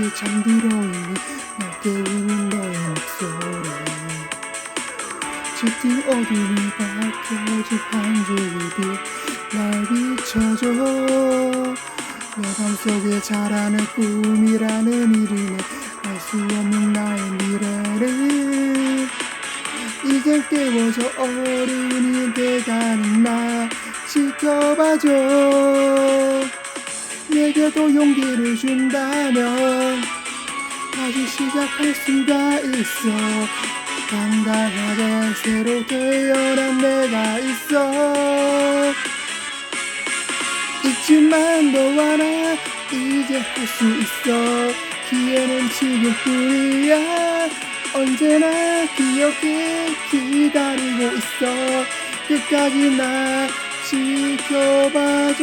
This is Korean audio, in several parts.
왜 잠들어 있니 날 깨우는 너의 목소리. 짙은 어둠이 밝혀진 한 줄기 빛날 비춰줘. 내 맘속에 자라는 꿈이라는 이름에 알수 없는 나의 미래를 이제 깨워져 어른이 돼가는 나 지켜봐줘 내게도 용기를 준다면 다시 시작할 수가 있어. 당당하게 새로 태어난 내가 있어. 있지만 너와 나 이제 할 수 있어. 기회는 지금뿐이야. 언제나 기억해 기다리고 있어. 끝까지 나 지켜봐줘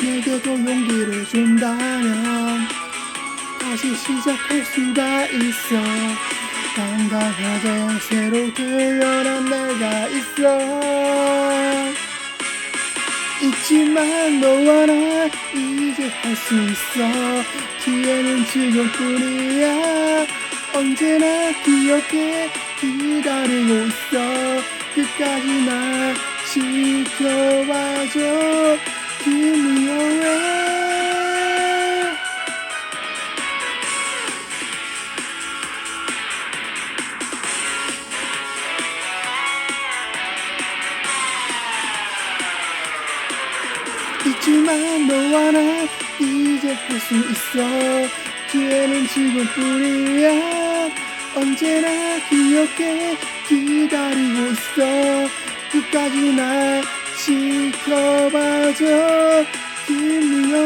내게도 용기를 준다면 다시 시작할 수가 있어. 당당하게 새로 태어난 내가 있어. 있지만 너와 나 이제 할 수 있어. 기회는 지금뿐이야 언제나 기억해 기다리고 있어. 끝까지 나 지켜봐줘. away 있지만 너와 나 이제 할 수 있어. 기회는 지금뿐이야 언제나 기억해 기다리고 있어. 끝까지 나 지켜봐줘. away